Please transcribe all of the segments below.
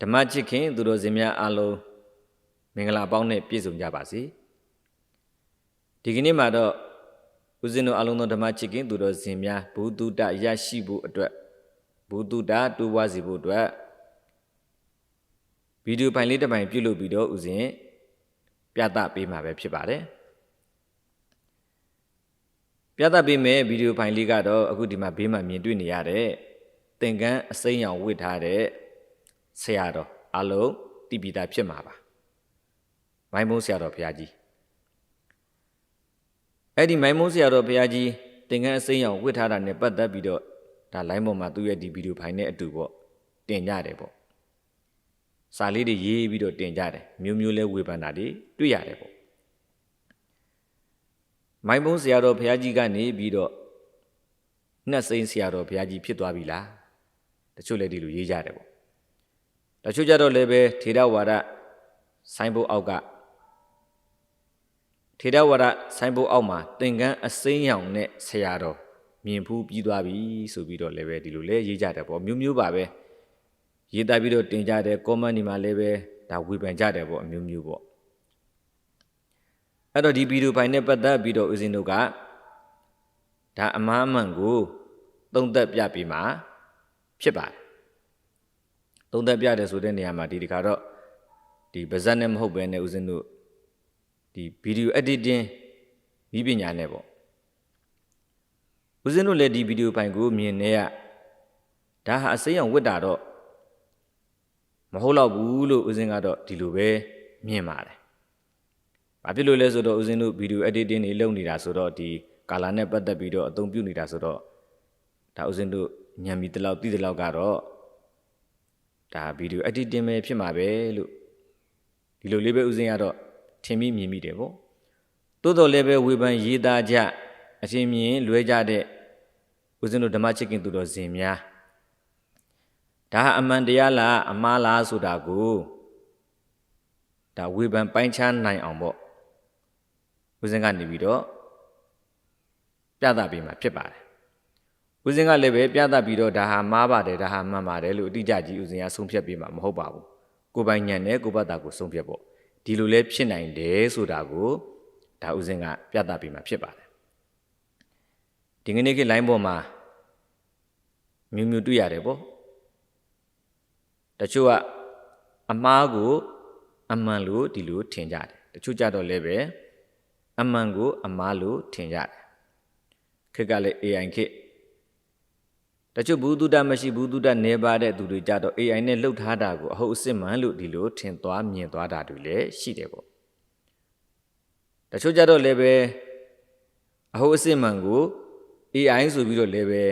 ဓမ္မချစ်ခင်သူတော်စင်များအားလုံးမင်္ဂလာပေါင်းနဲ့ပြည့်စုံကြပါစေဒီကနေ့မှာတော့ဦးဇင်းတို့အားလုံးသောဓမ္မချစ်ခင်သူတော်စင်များဘုသူတ္တရရှိဖို့အတွက်ဘုသူတ္တတိုးပွားစေဖို့အတွက်ဗီဒီယိုဖိုင်လေးတစ်ပိုင်ပြုလုပ်ပြီးတော့ဦးဇင်းပြသပေးမှာပဲဖြစ်ပါတယ်ပြသပေးမယ်ဗီဒီယိုဖိုင်လေးကတော့အခုဒီမှာဘေးမှာမြင်တွေ့နေရတဲ့သင်္ကန်းအစိမ်းရောင်ဝတ်ထားတဲ့ ဆရာတော်အလုံးတည်ပြီးသားဖြစ်မှာပါမိုင်းမုံဆရာတော်ဘုရားကြီးအဲ့ဒီမိုင်းမုံဆရာတော်ဘုရားကြီးသင်္ကန်းအစိမ်းရောင်ဝတ်ထားတာနဲ့ပတ်သက်ပြီးတော့ဒါလိုင်းပေါ်မှာသူ့ရဲ့ဒီဗီဒီယိုဖိုင်နဲ့အတူပေါ့တင်ကြတယ်ပေါ့စာလေးတွေရေးပြီးတော့တင်ကြတယ်မျိုးမျိုးလဲဝေဖန်တာတွေတွေ့ရတယ်ပေါ့မိုင်းမုံဆရာတော်ဘုရားကြီးကနေပြီးတော့နှက်စိမ်းဆရာတော်ဘုရားကြီးဖြစ်သွားပြီလားတချို့လည်းဒီလိုရေးကြတယ်ပေါ့ တချို့ကြတော့လည်းပဲထေရဝါဒဆိုင်းဘုတ်အောက်ကထေရဝါဒဆိုင်းဘုတ်အောက်မှာသင်္ကန်းအစိမ်းရောင်နဲ့ဆရာတော်မြင်ဖူးပြီးသွားပြီဆိုပြီးတော့လည်းပဲဒီလိုလဲရေးကြတယ်ပေါ့မျိုးမျိုးပါပဲရေးသားပြီးတော့တင်ကြတယ် comment ဒီမှာလည်းပဲဒါဝေဖန်ကြတယ်ပေါ့အမျိုးမျိုးပေါ့အဲ့တော့ဒီဗီဒီယိုဖိုင်နဲ့ပတ်သက်ပြီးတော့ဦးဇင်းတို့ကဒါအမှားအမှန်ကိုသုံးသက်ပြပြီးမှဖြစ်ပါတယ် သုံးသက်ပြတယ်ဆိုတဲ့နေရာမှာဒီဒီခါတော့ဒီဗဇက်နဲ့မဟုတ်ဘဲနဲ့ဦးဇင်းတို့ဒီဗီဒီယို editing ဤပညာနဲ့ပေါ့ဦးဇင်းတို့လည်းဒီဗီဒီယိုဖိုင်ကိုမြင်နေရဒါဟာအစိမ်းအောင်ဝတ်တာတော့မဟုတ်တော့ဘူးလို့ဦးဇင်းကတော့ဒီလိုပဲမြင်ပါတယ်။ဘာဖြစ်လို့လဲဆိုတော့ဦးဇင်းတို့ဗီဒီယို editing တွေလုပ်နေတာဆိုတော့ဒီကာလာနဲ့ပတ်သက်ပြီးတော့အသုံးပြုနေတာဆိုတော့ဒါဦးဇင်းတို့ညံမီတလောက်သိတလောက်ကတော့ ဒါဗီဒီယို editing ပဲဖြစ်မှာပဲလို့ဒီလိုလေးပဲဦးဇင်းကတော့ထင်မိမြင်မိတယ်ပေါ့။တိုးတော်လည်းပဲဝေဖန်ရေးသားကြအရှင်မြင်လွဲကြတဲ့ဦးဇင်းတို့ဓမ္မချစ်ခင်သူတော်စင်များဒါဟာအမှန်တရားလားအမှားလားဆိုတာကိုဒါဝေဖန်ပိုင်းခြားနိုင်အောင်ပေါ့ဦးဇင်းကနေပြီးတော့ပြသပေးမှာဖြစ်ပါတယ် ဦးဇင်းကလည်းပဲပြသပြီးတော့ဒါဟာမှားပါတယ်ဒါဟာမှန်ပါတယ်လို့အတိအကျကြီးဦးဇင်းကဆုံးဖြတ်ပေးမှာမဟုတ်ပါဘူးကိုပိုင်ညံနဲ့ကိုပတ်တာကိုဆုံးဖြတ်ပေါ့ဒီလိုလဲဖြစ်နိုင်တယ်ဆိုတာကိုဒါဦးဇင်းကပြသပေးမှာဖြစ်ပါတယ်ဒီကနေ့ကလိုင်းပေါ်မှာမျိုးမျိုးတွေ့ရတယ်ပေါ့တချို့ကအမားကိုအမှန်လို့ဒီလိုထင်ကြတယ်တချို့ကြတော့လည်းပဲအမှန်ကိုအမားလို့ထင်ကြတယ်ခက်ကလည်း AI ခက် တချို့ဘူးတုဒ္ဒမရှိဘူးတုဒ္ဒနေပါတဲ့သူတွေကြတော့ AI နဲ့လှုပ်ထားတာကိုအဟုတ်အစစ်မှန်လို့ဒီလိုထင်သွားမြင်သွားတာတွေလည်းရှိတယ်ပေါ့တချို့ကြတော့လည်းပဲအဟုတ်အစစ်မှန်ကို AI ဆိုပြီးတော့လည်းပဲ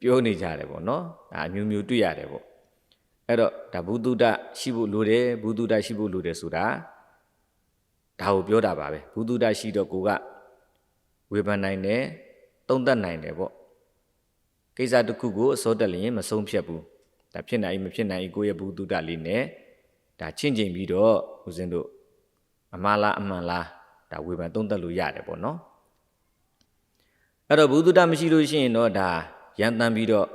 ပြောနေကြတယ်ပေါ့နော်ဒါအမျိုးမျိုးတွေ့ရတယ်ပေါ့အဲ့တော့ဒါဘုသူတ္တရှိဖို့လိုတယ်ဘုသူတ္တရှိဖို့လိုတယ်ဆိုတာဒါကိုပြောတာပါပဲဘုသူတ္တရှိတော့ကိုကဝေဖန်နိုင်တယ်တုံ့တက်နိုင်တယ်ပေါ့ ကိစ္စတစ်ခုကိုအစောတက်လျင်မဆုံးဖြတ်ဘူးဒါဖြစ်နိုင်မဖြစ်နိုင်ကိုရဲ့ဘုသူတ္တလေးနဲ့ဒါချင့်ချိန်ပြီးတော့ဦးဇင်းတို့အမှားလားအမှန်လားဒါဝေဖန်တုံ့တက်လို့ရတယ်ပေါ့နော်အဲ့တော့ဘုသူတ္တမရှိလို့ရှိရင်တော့ဒါရန်တမ်းပြီးတော့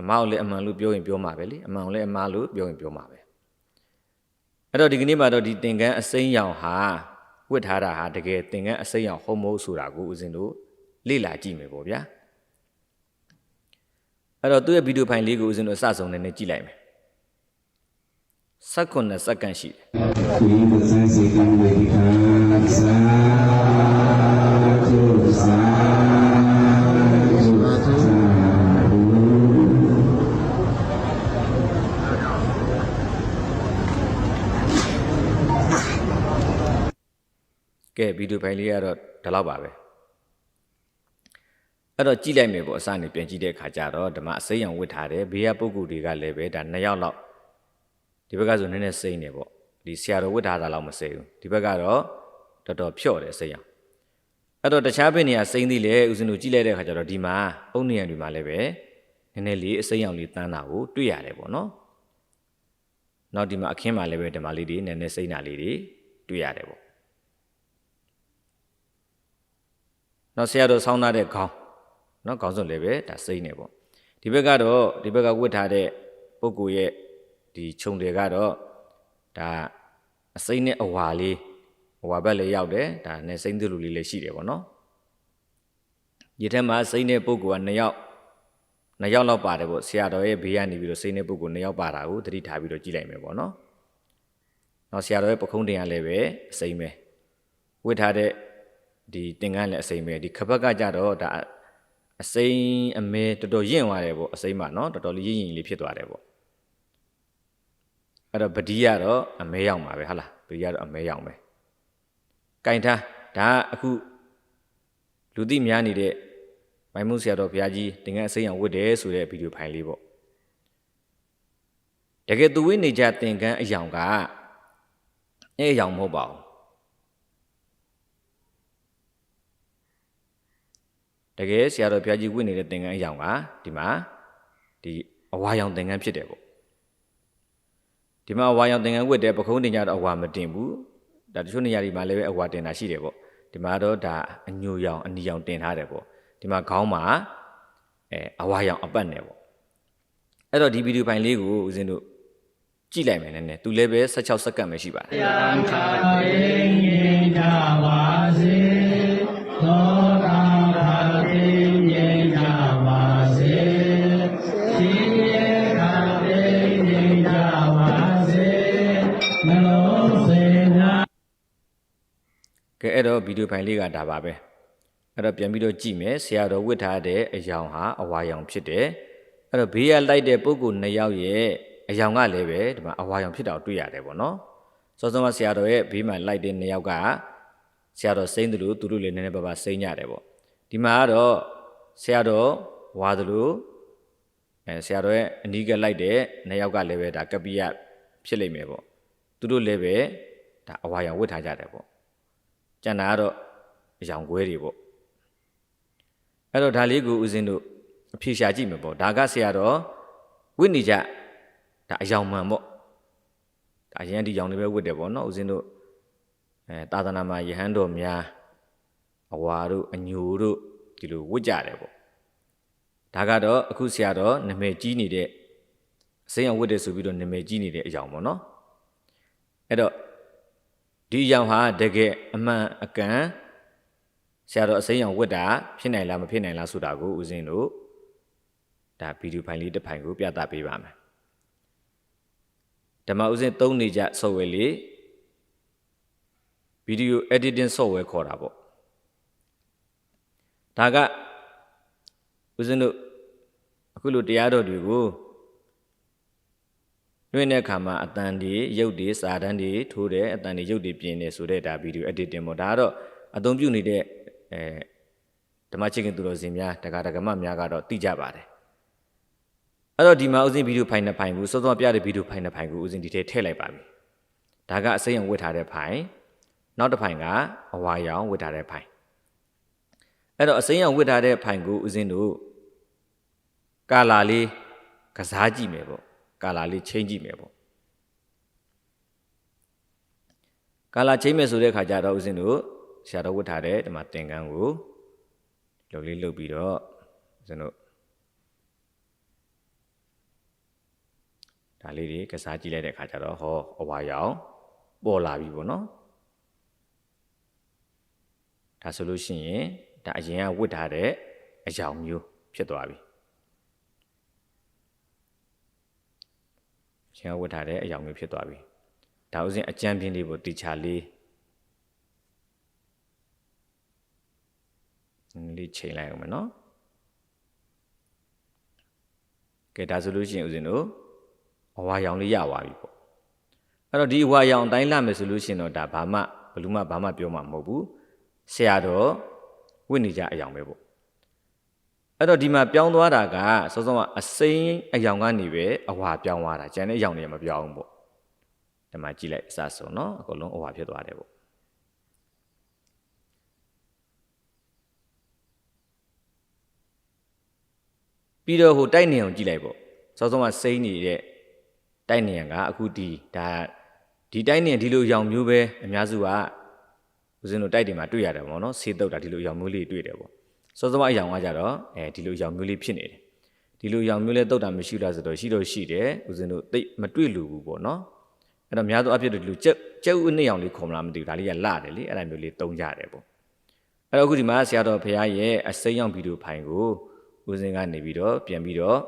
အမားကိုလည်းအမှန်လို့ပြောရင်ပြောမှာပဲလေအမှန်ကိုလည်းအမားလို့ပြောရင်ပြောမှာပဲအဲ့တော့ဒီကနေ့မှာတော့ဒီသင်္ကန်းအစိမ်းရောင်ဟာဝတ်ထားတာဟာတကယ်သင်္ကန်းအစိမ်းရောင်ဟုတ်မဟုတ်ဆိုတာကိုဦးဇင်းတို့လေ့လာကြည့်မယ်ပေါ့ဗျာ အဲ့တော့သူ့ရဲ့ဗီဒီယိုဖိုင်လေးကိုဦးဇင်းတို့အစဆုံးနဲ့ကြည့်လိုက်မယ်16စက္ကန့်ရှိတယ်ဒီပဇန်စေကံဝေဒီခံသာသုသာသုသာကဲဗီဒီယိုဖိုင်လေးကတော့ဒီလောက်ပါပဲ အဲ့တော့ကြည့်လိုက်မယ်ပေါ့အစနေပြန်ကြည့်တဲ့အခါကျတော့ဓမ္မအစိမ်းရောင်ဝတ်ထားတယ်ဘေးကပုဂ္ဂိုလ်တွေကလည်းပဲဒါနှစ်ယောက်လောက်ဒီဘက်ကဆိုနည်းနည်းစိမ့်နေပေါ့ဒီဆရာတော်ဝတ်ထားတာလောက်မစိမ့်ဘူးဒီဘက်ကတော့တော်တော်ဖြော့တယ်စိမ့်ရောင်အဲ့တော့တခြားဘက်နေရာစိမ့်သေးလေဦးဇင်းတို့ကြည့်လိုက်တဲ့အခါကျတော့ဒီမှာအုံနေရံတွေမှာလည်းပဲနည်းနည်းလေးအစိမ်းရောင်လေးတန်းတာကိုတွေ့ရတယ်ပေါ့နော်နောက်ဒီမှာအခင်းမှာလည်းပဲဓမ္မလေးတွေနည်းနည်းစိမ့်တာလေးတွေတွေ့ရတယ်ပေါ့နောက်ဆရာတော်ဆောင်းထားတဲ့ခေါင်း နော်ခေါင်းစုံလည်းပဲဒါစိမ့်နေပေါ့ဒီဘက်ကတော့ဒီဘက်ကဝတ်ထားတဲ့ပုဂ္ဂိုလ်ရဲ့ဒီခြုံတွေကတော့ဒါအစိမ့်နဲ့အဝါလေးအဝါဘက်လေးရောက်တယ်ဒါနဲ့စိမ့်သူလူလေးလည်းရှိတယ်ပေါ့နော်ဒီထက်မှာစိမ့်တဲ့ပုဂ္ဂိုလ်က2ယောက်2ယောက်လောက်ပါတယ်ပေါ့ဆရာတော်ရဲ့ဘေးကနေပြီးတော့စိမ့်တဲ့ပုဂ္ဂိုလ်2ယောက်ပါတာကိုသတိထားပြီးတော့ကြည့်လိုက်မယ်ပေါ့နော်နောက်ဆရာတော်ရဲ့ပခုံးတင်ကလည်းပဲအစိမ့်ပဲဝတ်ထားတဲ့ဒီတင်ကန်းလည်းအစိမ့်ပဲဒီခပတ်ကကြတော့ဒါ အစိမ့်အမဲတော်တော်ရင့်သွားတယ်ပေါ့အစိမ့်ပါနော်တော်တော်လေးရင့်ရင်လေးဖြစ်သွားတယ်ပေါ့အဲ့တော့ပတိကတော့အမဲရောက်မှာပဲဟုတ်လားပတိကတော့အမဲရောက်မယ်ကင်ထားဒါကအခုလူသိများနေတဲ့မိုင်မှုဆရာတော်ဘုရားကြီးတင်ကန်းအစိမ့်အောင်ဝတ်တယ်ဆိုတဲ့ဗီဒီယိုဖိုင်လေးပေါ့တကယ်သူဝိနေကြတင်ကန်းအယောင်ကအဲ့အယောင်မဟုတ်ပါဘူး တကယ်ဆရာတော်ဘုရားကြီးဝတ်နေတဲ့တင်ကန်းအယောင်ကဒီမှာဒီအဝါရောင်တင်ကန်းဖြစ်တယ်ပေါ့ဒီမှာအဝါရောင်တင်ကန်းဝတ်တယ်ပခုံးတင်ကြတော့အဝါမတင်ဘူးဒါတချို့နေရာတွေမှာလည်းပဲအဝါတင်တာရှိတယ်ပေါ့ဒီမှာတော့ဒါအညိုရောင်အနီရောင်တင်ထားတယ်ပေါ့ဒီမှာခေါင်းမှာအဲအဝါရောင်အပတ်နဲ့ပေါ့အဲ့တော့ဒီဗီဒီယိုဖိုင်လေးကိုဦးဇင်းတို့ကြည့်လိုက်မယ်နည်းနည်းသူလည်းပဲ16စက္ကန့်ပဲရှိပါတယ်ယံခာတိငြိမ်းကြပါစေ အဲ့တော့ဗီဒီယိုဖိုင်လေးကဒါပါပဲအဲ့တော့ပြန်ပြီးတော့ကြည့်မယ်ဆရာတော်ဝတ်ထားတဲ့အယောင်ဟာအဝါရောင်ဖြစ်တယ်အဲ့တော့ဘေးကလိုက်တဲ့ပုဂ္ဂိုလ်နှစ်ယောက်ရဲ့အယောင်ကလည်းပဲဒီမှာအဝါရောင်ဖြစ်တာကိုတွေ့ရတယ်ပေါ့နော်စောစောကဆရာတော်ရဲ့ဘေးမှာလိုက်တဲ့နှစ်ယောက်ကဆရာတော်စိမ့်တယ်လို့သူတို့လည်းနည်းနည်းပါးပါးစိမ့်ကြတယ်ပေါ့ဒီမှာကတော့ဆရာတော်ဝါတယ်လို့အဲဆရာတော်ရဲ့အနီးကလိုက်တဲ့နှစ်ယောက်ကလည်းပဲဒါကပိယဖြစ်လိမ့်မယ်ပေါ့သူတို့လည်းပဲဒါအဝါရောင်ဝတ်ထားကြတယ်ပေါ့ ကျန်တာကတော့အယောင်ကွဲတွေပေါ့အဲ့တော့ဒါလေးကိုဦးဇင်းတို့အဖြေရှာကြည့်မယ်ပေါ့ဒါကဆရာတော်ဝိနေကြဒါအယောင်မှန်ပေါ့ဒါအရင်ဒီယောင်တွေပဲဝတ်တယ်ပေါ့နော်ဦးဇင်းတို့အဲသာသနာမှာယဟန်တော်များအဝါတို့အညိုတို့ဒီလိုဝတ်ကြတယ်ပေါ့ဒါကတော့အခုဆရာတော်နာမည်ကြီးနေတဲ့အစိမ်းအောင်ဝတ်တယ်ဆိုပြီးတော့နာမည်ကြီးနေတဲ့အယောင်ပေါ့နော်အဲ့တော့ ဒီအရောင်ဟာတကယ်အမှန်အကန်ဆရာတော်အစိမ်းရောင်ဝတ်တာဖြစ်နိုင်လားမဖြစ်နိုင်လားဆိုတာကိုဦးဇင်းတို့ဒါဗီဒီယိုဖိုင်လေးတစ်ဖိုင်ကိုပြသပေးပါမယ်ဓမ္မဦးဇင်းသုံးနေကြ software လေးဗီဒီယို editing software ခေါ်တာပေါ့ဒါကဦးဇင်းတို့အခုလိုတရားတော်တွေကို တွင်းတဲ့အခါမှာအတန်ဒီရုပ်တွေစာတန်းတွေထိုးတယ်အတန်တွေရုပ်တွေပြင်နေဆိုတဲ့ဒါဗီဒီယို editing ပေါ့ဒါကတော့အသုံးပြုနေတဲ့အဲဓမ္မချစ်ခင်သူတော်စင်များတက္ကရာဓမ္မများကတော့သိကြပါတယ်အဲ့တော့ဒီမှာဥစဉ်ဗီဒီယိုဖိုင်နှစ်ဖိုင်ကိုစောစောပြတဲ့ဗီဒီယိုဖိုင်နှစ်ဖိုင်ကိုဥစဉ်ဒီထဲထည့်လိုက်ပါပြီဒါကအစိမ်းအောင်ဝတ်ထားတဲ့ဖိုင်နောက်တစ်ဖိုင်ကအဝါရောင်ဝတ်ထားတဲ့ဖိုင်အဲ့တော့အစိမ်းအောင်ဝတ်ထားတဲ့ဖိုင်ကိုဥစဉ်တို့ကာလာလေးကစားကြည့်မယ်ပေါ့ ကာလာလေးချိန်ကြည့်မယ်ပေါ့ကာလာချိန်မယ်ဆိုတဲ့ခါကျတော့ဦးဇင်းတို့ဆရာတော်ဝတ်ထားတဲ့ဒီမှာသင်္ကန်းကိုလုံလေးလုပ်ပြီးတော့ဦးဇင်းတို့ဒါလေးတွေကစားကြည့်လိုက်တဲ့ခါကျတော့ဟောအဝါရောင်ပေါ်လာပြီပေါ့နော်ဒါဆိုလို့ရှိရင်ဒါအရင်ကဝတ်ထားတဲ့အယောင်မျိုးဖြစ်သွားပြီ ရှင်ကဝတ်ထားတဲ့အယောင်မျိုးဖြစ်သွားပြီဒါဥစဉ်အကြံပြင်းလေးကိုတီချာလေးနည်းလေးချိန်လိုက်အောင်မယ်နော်ကဲဒါဆိုလို့ရှိရင်ဥစဉ်တို့အဝါရောင်လေးရသွားပြီပေါ့အဲ့တော့ဒီအဝါရောင်အတိုင်းလာမယ်ဆိုလို့ရှိရင်တော့ဒါဘာမှဘလူးမှဘာမှပြောမှာမဟုတ်ဘူးဆရာတော်ဝိနေကြအယောင်ပဲပေါ့ အဲ့တော့ဒီမှာပြောင်းသွားတာကစောစောကအစိမ်းအယောင်ကနေပဲအဝါပြောင်းသွားတာကျန်တဲ့အယောင်တွေကမပြောင်းဘူးပေါ့ဒီမှာကြည့်လိုက်အစဆုံးเนาะအကုန်လုံးအဝါဖြစ်သွားတယ်ပေါ့ပြီးတော့ဟိုတိုက်နေအောင်ကြည့်လိုက်ပေါ့စောစောကစိမ်းနေတဲ့တိုက်နေရကအခုဒီဒါဒီတိုက်နေဒီလိုအယောင်မျိုးပဲအများစုကဦးဇင်းတို့တိုက်တွေမှာတွေ့ရတယ်ပေါ့နော်ဆေးတုပ်တာဒီလိုအယောင်မျိုးလေးတွေ့တယ်ပေါ့ စောစောအယောင်ကကြတော့အဲဒီလိုအယောင်မျိုးလေးဖြစ်နေတယ်ဒီလိုရောင်မျိုးလဲတုတ်တာမရှိလားဆိုတော့ရှိတော့ရှိတယ်ဦးဇင်းတို့သိပ်မတွေ့လူဘူးပေါ့နော်အဲ့တော့များသောအားဖြင့်ဒီလိုကြက်ကြက်ဥနှစ်ရောင်လေးခေါ်မလားမသိဘူးဒါလေးကလာတယ်လေအဲ့ဒါမျိုးလေးတုံးကြတယ်ပေါ့အဲ့တော့အခုဒီမှာဆရာတော်ဘုရားရဲ့အစိမ်းရောင်ဗီဒီယိုဖိုင်ကိုဦးဇင်းကနေပြီးတော့ပြန်ပြီးတော့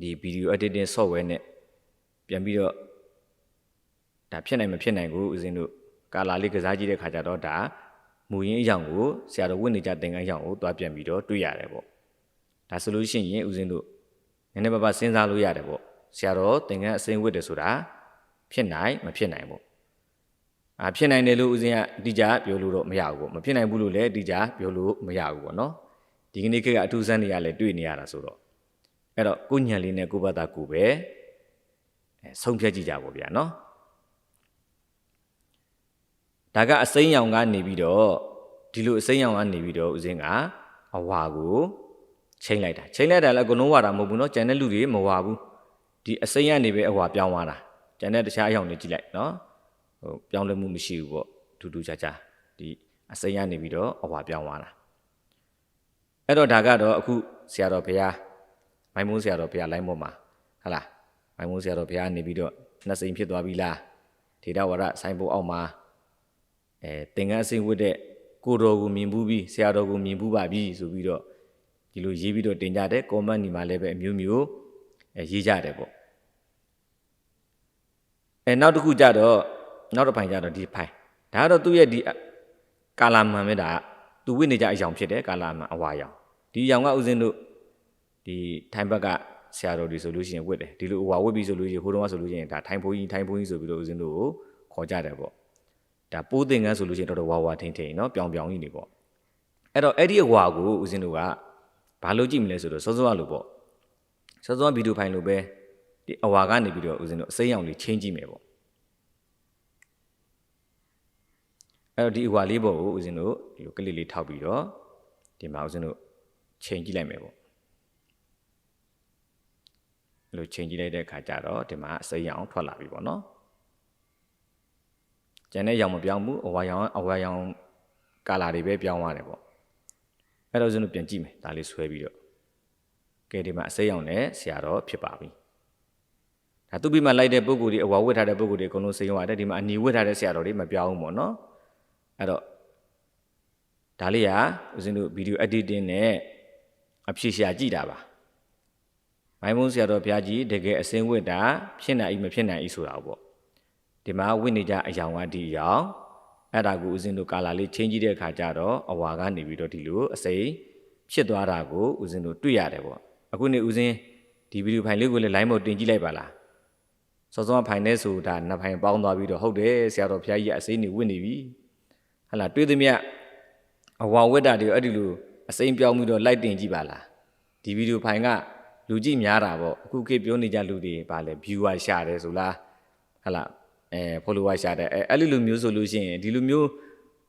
ဒီဗီဒီယို editing software နဲ့ပြန်ပြီးတော့ဒါဖြစ်နိုင်မဖြစ်နိုင်ကိုဦးဇင်းတို့ကာလာလေးကစားကြည့်တဲ့ခါကျတော့ဒါ မူရင်းအရောင်ကိုဆရာတော်ဝိနေကြသင်္ကန်းအရောင်ကိုတွားပြန်ပြီးတော့တွေ့ရတယ်ပေါ့ဒါဆိုလို့ရှိရင်ဦးဇင်းတို့နည်းနည်းပါးပါးစဉ်းစားလို့ရတယ်ပေါ့ဆရာတော်သင်္ကန်းအစိမ်းဝတ်တယ်ဆိုတာဖြစ်နိုင်မဖြစ်နိုင်ပေါ့အာဖြစ်နိုင်တယ်လို့ဦးဇင်းကအတိအကျပြောလို့တော့မရဘူးပေါ့မဖြစ်နိုင်ဘူးလို့လည်းအတိအကျပြောလို့မရဘူးပေါ့နော်ဒီကနေ့ခေတ်ကအထူးဆန်းနေရလဲတွေ့နေရတာဆိုတော့အဲ့တော့ကိုညံလေးနဲ့ကိုဘတ်တာကိုပဲအဲဆုံးဖြတ်ကြည့်ကြပါဗျာနော် ဒါကအစိမ်းရောင်ကနေပြီးတော့ဒီလိုအစိမ်းရောင်ကနေပြီးတော့ဦးစင်းကအဝါကိုချိန်လိုက်တာချိန်လိုက်တာလည်းအကုန်လုံးဝါတာမဟုတ်ဘူးเนาะကျန်တဲ့လူတွေမဝါဘူးဒီအစိမ်းကနေပဲအဝါပြောင်းသွားတာကျန်တဲ့တခြားအရောင်တွေကြည့်လိုက်เนาะဟိုပြောင်းလဲမှုမရှိဘူးပေါ့ထူးထူးခြားခြားဒီအစိမ်းကနေပြီးတော့အဝါပြောင်းသွားတာအဲ့တော့ဒါကတော့အခုဆရာတော်ဘုရားမိုင်းမိုးဆရာတော်ဘုရားလိုင်းပေါ်မှာဟလာမိုင်းမိုးဆရာတော်ဘုရားနေပြီးတော့နှစ်စိမ်ဖြစ်သွားပြီလားထေရဝါဒဆိုင်ဖို့အောက်မှာ အဲသင်္ကန်းအစိမ့်ဝတ်တဲ့ကိုတော်ကိုမြင်ဘူးပြီးဆရာတော်ကိုမြင်ဘူးပါပြီဆိုပြီးတော့ဒီလိုရေးပြီးတော့တင်ကြတယ်ကွန်မန့်ဒီမှာလည်းပဲအမျိုးမျိုးအဲရေးကြတယ်ပေါ့အဲနောက်တစ်ခုကြတော့နောက်တစ်ဖိုင်ကြတော့ဒီဖိုင်ဒါကတော့သူ့ရဲ့ဒီကာလာမန်ပဲဒါကသူဝိနေကြအယောင်ဖြစ်တယ်ကာလာမန်အဝါရောင်ဒီအယောင်ကဥစဉ်တို့ဒီထိုင်ဘက်ကဆရာတော်တွေဆိုလို့ရှိရင်ဝတ်တယ်ဒီလိုအဝါဝတ်ပြီးဆိုလို့ရှိရင်ဟိုတုန်းကဆိုလို့ရှိရင်ဒါထိုင်ဖိုးကြီးထိုင်ဖိုးကြီးဆိုပြီးတော့ဥစဉ်တို့ကိုခေါ်ကြတယ်ပေါ့ ဒါပိုးသင်္ကန်းဆိုလို့ရှိရင်တော်တော်ဝါဝါထင်းထင်းနော်ပြောင်ပြောင်ကြီးနေပေါ့အဲ့တော့အဲ့ဒီအဝါကိုဦးဇင်းတို့ကဘာလို့ကြည့်မလဲဆိုတော့စောစောကလို့ပေါ့စောစောဗီဒီယိုဖိုင်လိုပဲဒီအဝါကနေပြီးတော့ဦးဇင်းတို့အစိမ်းရောင်လေးချင်းကြည့်မယ်ပေါ့အဲ့တော့ဒီအဝါလေးပေါ့ကိုဦးဇင်းတို့ဒီလိုကလစ်လေးထောက်ပြီးတော့ဒီမှာဦးဇင်းတို့ချိန်ကြည့်လိုက်မယ်ပေါ့အဲ့လိုချိန်ကြည့်လိုက်တဲ့အခါကျတော့ဒီမှာအစိမ်းရောင်ထွက်လာပြီပေါ့နော် ကျန်တဲ့ရောင်မပြောင်းဘူးအဝါရောင်အဝါရောင်ကာလာတွေပဲပြောင်းသွားတယ်ပေါ့အဲ့တော့ဦးဇင်းတို့ပြန်ကြည့်မယ်ဒါလေးဆွဲပြီးတော့ကဲဒီမှာအစိမ်းရောင်နဲ့ဆရာတော်ဖြစ်ပါပြီဒါသူပြီးမှလိုက်တဲ့ပုံကိုယ်ဒီအဝါဝတ်ထားတဲ့ပုံကိုယ်ဒီအကုန်လုံးစိမ်းသွားတယ်ဒီမှာအနီဝတ်ထားတဲ့ဆရာတော်တွေမပြောင်းဘူးပေါ့နော်အဲ့တော့ဒါလေးကဦးဇင်းတို့ဗီဒီယို editing နဲ့အဖြေရှာကြည့်တာပါမိုင်းမုန်းဆရာတော်ဘုရားကြီးတကယ်အစင်းဝတ်တာဖြစ်နိုင်၏မဖြစ်နိုင်၏ဆိုတာပေါ့ ဒီမှာဝိနေကြအယောင်ကဒီအယောင်အဲ့ဒါကိုဦးဇင်းတို့ကာလာလေးချင်းကြည့်တဲ့အခါကျတော့အဝါကနေပြီးတော့ဒီလိုအစိမ်းဖြစ်သွားတာကိုဦးဇင်းတို့တွေ့ရတယ်ပေါ့အခုနေဦးဇင်းဒီဗီဒီယိုဖိုင်လေးကိုလည်း line ပေါ်တင်ကြည့်လိုက်ပါလားစောစောဖိုင်နဲ့ဆိုတာနှစ်ဖိုင်ပေါင်းသွားပြီးတော့ဟုတ်တယ်ဆရာတော်ဘုရားကြီးအစိမ်းနေဝင့်နေပြီဟလာတွေးသမျှအဝါဝက်တာတွေအဲ့ဒီလိုအစိမ်းပြောင်းပြီးတော့လိုက်တင်ကြည့်ပါလားဒီဗီဒီယိုဖိုင်ကလူကြည့်များတာပေါ့အခုခေတ်ပြောနေကြလူတွေပါလဲ viewer ရှာတယ်ဆိုလားဟလာ အဲ follower ရှာတယ်အဲအဲ့လိုလိုမျိုးဆိုလို့ရှိရင်ဒီလိုမျိုး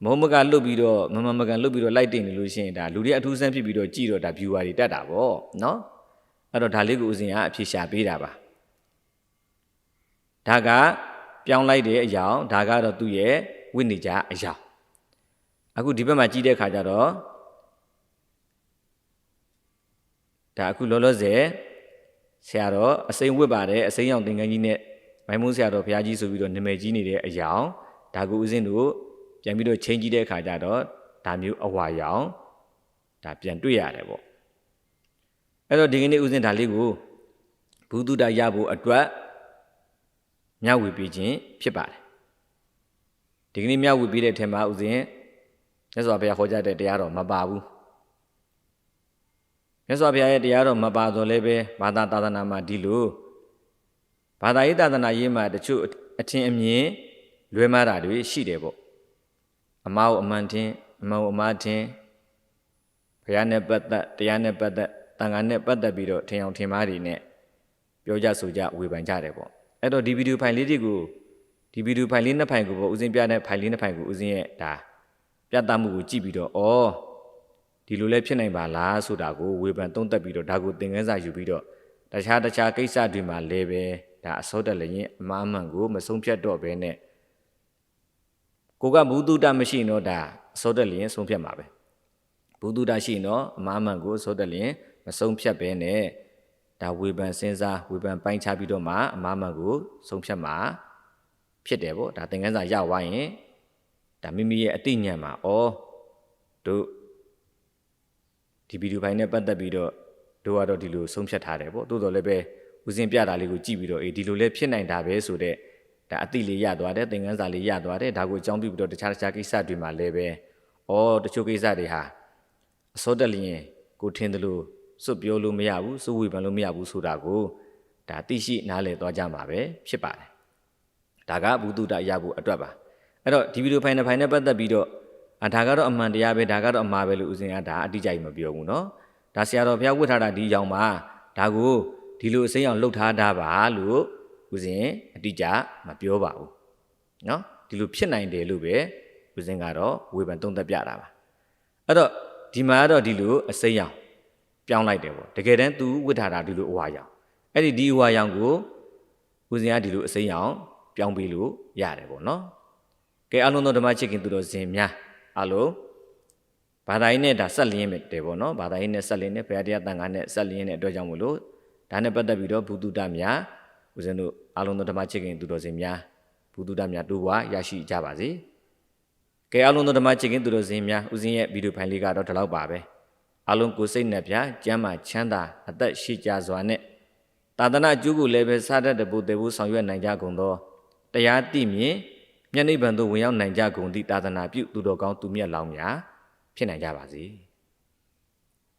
မုံမကလွတ်ပြီးတော့မမမကန်လွတ်ပြီးတော့လိုက်တင်နေလို့ရှိရင်ဒါလူတွေအထူးဆန်းဖြစ်ပြီးတော့ကြည့်တော့ဒါ viewer တွေတက်တာပေါ့နော်အဲ့တော့ဒါလေးကိုဦးစင်ကအဖြေရှာပေးတာပါဒါကပြောင်းလိုက်တဲ့အကြောင်းဒါကတော့သူ့ရဲ့ဝိနေကြအကြောင်းအခုဒီဘက်မှာကြည့်တဲ့ခါကျတော့ဒါအခုလောလောဆယ်ဆရာတော်အစိမ့်ဝစ်ပါတယ်အစိမ့်ရောင်သင်္ကန်းကြီးနဲ့ မိုင်းမုန်းဆရာတော်ဘုရားကြီးဆိုပြီးတော့နာမည်ကြီးနေတဲ့အယောင်ဒါကိုဦးဇင်းတို့ပြန်ပြီးတော့ချိန်ကြည့်တဲ့အခါကျတော့ဒါမျိုးအဝါရောင်ဒါပြန်တွေ့ရတယ်ပေါ့အဲ့တော့ဒီကနေ့ဦးဇင်းဒါလေးကိုဘုဒ္ဓတာရဖို့အတွက်မျှဝေပေးခြင်းဖြစ်ပါတယ်ဒီကနေ့မျှဝေပေးတဲ့ထင်မှာဦးဇင်းမြတ်စွာဘုရားဟောကြားတဲ့တရားတော်မပါဘူးမြတ်စွာဘုရားရဲ့တရားတော်မပါတော့လည်းပဲဘာသာသာသနာမှာဒီလို ဘာသာရေးသာသနာရေးမှာတချို့အထင်အမြင်လွဲမှားတာတွေရှိတယ်ပေါ့အမားကိုအမှန်တင်အမှန်ကိုအမှားတင်ဘုရားနဲ့ပတ်သက်တရားနဲ့ပတ်သက်တန်ခါနဲ့ပတ်သက်ပြီးတော့ထင်အောင်ထင်မှားတွေနဲ့ပြောကြဆိုကြဝေဖန်ကြတယ်ပေါ့အဲ့တော့ဒီဗီဒီယိုဖိုင်လေးတွေကိုဒီဗီဒီယိုဖိုင်လေးနှစ်ဖိုင်ကိုပေါ့ဦးစင်းပြတဲ့ဖိုင်လေးနှစ်ဖိုင်ကိုဦးစင်းရဲ့ဒါပြသမှုကိုကြည့်ပြီးတော့ဩဒီလိုလဲဖြစ်နိုင်ပါလားဆိုတာကိုဝေဖန်သုံးသပ်ပြီးတော့ဒါကိုသင်ခန်းစာယူပြီးတော့တခြားတခြားကိစ္စတွေမှာလည်းပဲ ဒါအစောတက်လည်းရင်အမှားအမှန်ကိုမဆုံးဖြတ်တော့ဘဲနဲ့ကိုကဘုသူတမရှိရင်တော့ဒါအစောတက်လည်းရင်ဆုံးဖြတ်မှာပဲဘုသူတရှိရင်တော့အမှားအမှန်ကိုအစောတက်လည်းရင်မဆုံးဖြတ်ဘဲနဲ့ဒါဝေဖန်စဉ်းစားဝေဖန်ပိုင်းခြားပြီးတော့မှအမှားမှန်ကိုဆုံးဖြတ်မှာဖြစ်တယ်ပေါ့ဒါသင်ခန်းစာရဝိုင်းရင်ဒါမိမိရဲ့အတိညာဏ်မှာဩတို့ဒီဗီဒီယိုဖိုင်နဲ့ပတ်သက်ပြီးတော့တို့ကတော့ဒီလိုဆုံးဖြတ်ထားတယ်ပေါ့တိုးတော်လည်းပဲ ဦးစင်ပြတာလေးကိုကြည့်ပြီးတော့အေးဒီလိုလည်းဖြစ်နိုင်တာပဲဆိုတော့ဒါအတိလေးရသွားတယ်သင်ခန်းစာလေးရသွားတယ်ဒါကိုအကြောင်းပြုပြီးတော့တခြားတခြားကိစ္စတွေမှာလည်းပဲဩတချို့ကိစ္စတွေဟာအစောတက်လျင်ကိုထင်တယ်လို့စွတ်ပြောလို့မရဘူးစွဝေဖန်လို့မရဘူးဆိုတာကိုဒါသိရှိနားလည်သွားကြမှာပဲဖြစ်ပါတယ်ဒါကဘုဒ္ဓတရဖို့အတွက်ပါအဲ့တော့ဒီဗီဒီယိုဖိုင်နဲ့ဖိုင်နဲ့ပတ်သက်ပြီးတော့အာဒါကတော့အမှန်တရားပဲဒါကတော့အမှားပဲလို့ဦးစင်ကဒါအတိအကျကြီးမပြောဘူးเนาะဒါဆရာတော်ဘုရားဝတ်ထားတာဒီအကြောင်းပါဒါကို ဒီလိုအစိမ်းအောင်လှုပ်ထားတာပါလို့ဦးစင်အတိအကျမပြောပါဘူးเนาะဒီလိုဖြစ်နိုင်တယ်လို့ပဲဦးစင်ကတော့ဝေဖန်သုံးသပ်ပြတာပါအဲ့တော့ဒီမှာကတော့ဒီလိုအစိမ်းအောင်ပြောင်းလိုက်တယ်ပေါ့တကယ်တမ်း तू ဝတ်ထားတာဒီလိုအဝါရောင်အဲ့ဒီဒီအဝါရောင်ကိုဦးစင်ကဒီလိုအစိမ်းအောင်ပြောင်းပေးလို့ရတယ်ပေါ့เนาะကဲအလုံးသောဓမ္မချစ်ခင်သူတော်စင်များအလုံးဘာသာရေးနဲ့ဒါဆက်လျင်းမယ်တယ်ပေါ့နော်ဘာသာရေးနဲ့ဆက်လျင်းနဲ့ဘုရားတရားတန်ခါနဲ့ဆက်လျင်းတဲ့အတွက်ကြောင့်မို့လို့ ဒါနဲ့ပတ်သက်ပြီးတော့ဘုသူတ္တများဦးဇင်းတို့အလုံးသောဓမ္မချစ်ခင်သူတော်စင်များဘုသူတ္တများတို့ဘဝရရှိကြပါစေကဲအလုံးသောဓမ္မချစ်ခင်သူတော်စင်များဦးဇင်းရဲ့ဗီဒီယိုဖိုင်လေးကတော့ဒီလောက်ပါပဲအလုံးကိုယ်စိတ်နဲ့ပြကျမ်းမာချမ်းသာအသက်ရှိကြစွာနဲ့သာသနာကျူးကိုလည်းပဲစားတတ်တဲ့ဘုသေဘူးဆောင်ရွက်နိုင်ကြကုန်သောတရားသိမြင်မြတ်နိဗ္ဗာန်သို့ဝင်ရောက်နိုင်ကြကုန်သည့်သာသနာပြုသူတော်ကောင်းသူမြတ်လောင်းများဖြစ်နိုင်ကြပါစေ။